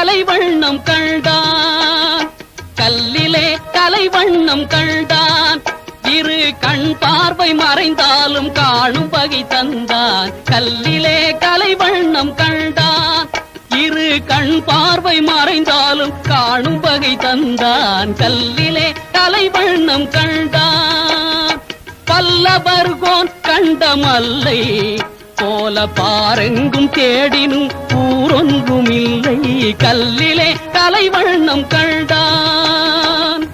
கலைவண்ணம் கண்டான் கல்லிலே கலைவண்ணம் கண்டான் இரு கண் பார்வை மறைந்தாலும் காணும் பகை தந்தான் கல்லிலே கலைவண்ணம் கண்டான் இரு கண் பார்வை மறைந்தாலும் காணும் பகை தந்தான் கல்லிலே கலைவண்ணம் கண்டான் பல்லவர்கோன் கண்டமல்லை போல பாரெங்கும் தேடினும் ஊரொன்றும் இல்லை கல்லிலே கலைவண்ணம் கண்டான்.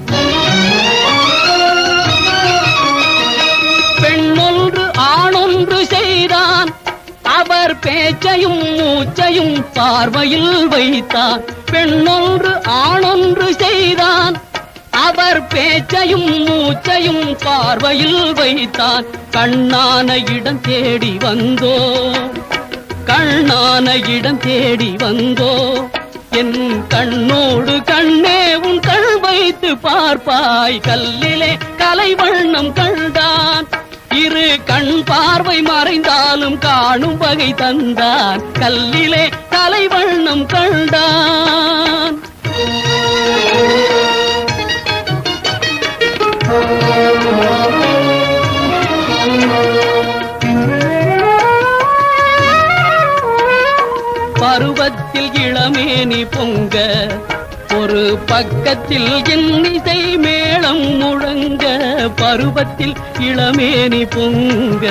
பெண்ணொன்று ஆணொன்று செய்தான். அவர் பேச்சையும் மூச்சையும் பார்வையில் வைத்தான். பெண்ணொன்று ஆணொன்று செய்தான். அவர் பேச்சையும் மூச்சையும் பார்வையில் வைத்தான் கண்ணான இடம் தேடி வந்தோ. கண்ணான இடம் தேடி வந்தோ. என் கண்ணோடு கண்ணே உன் கண் வைத்து பார்ப்பாய். கல்லிலே கலை வண்ணம் கண்டான். இரு கண் பார்வை மறைந்தாலும் காணும் வகை தந்தான். கல்லிலே கலை வண்ணம் கண்டான். பருவத்தில் இளமேனி பொங்க ஒரு பக்கத்தில் இன்னிசை மேளம் முழங்க பருவத்தில் இளமேனி பொங்க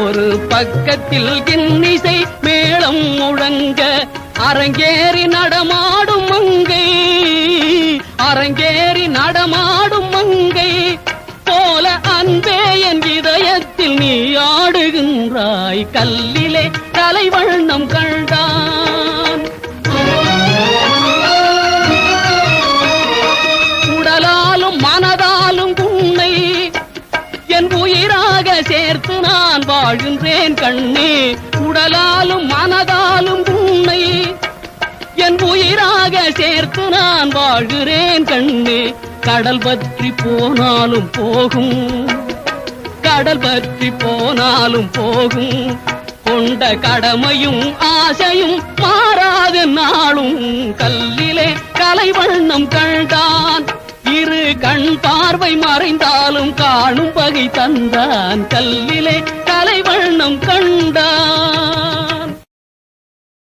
ஒரு பக்கத்தில் இன்னிசை மேளம் முழங்க அரங்கேறி நடமாடும் மங்கை அரங்கேறி நடமாடும் மங்கை போல அன்பே என் இதயத்தில் நீ ஆடுகின்றாய் கல்லிலே கலை கண் நான் வாழ்கின்றேன் கண்ணே. உடலாலும் மனதாலும் உன்னை என் உயிராக சேர்த்து நான் வாழ்கிறேன் கண்ணே. கடல் பற்றி போனாலும் போகும். கடல் பற்றி போனாலும் போகும். கொண்ட கடமையும் ஆசையும் மாறாத நாளும். கல்லிலே கலை வண்ணம் கண்டான். இரு கண் பார்வை மறைந்தாலும் காணும் பகை தந்தான். கல்லிலே மரணம் கண்டான்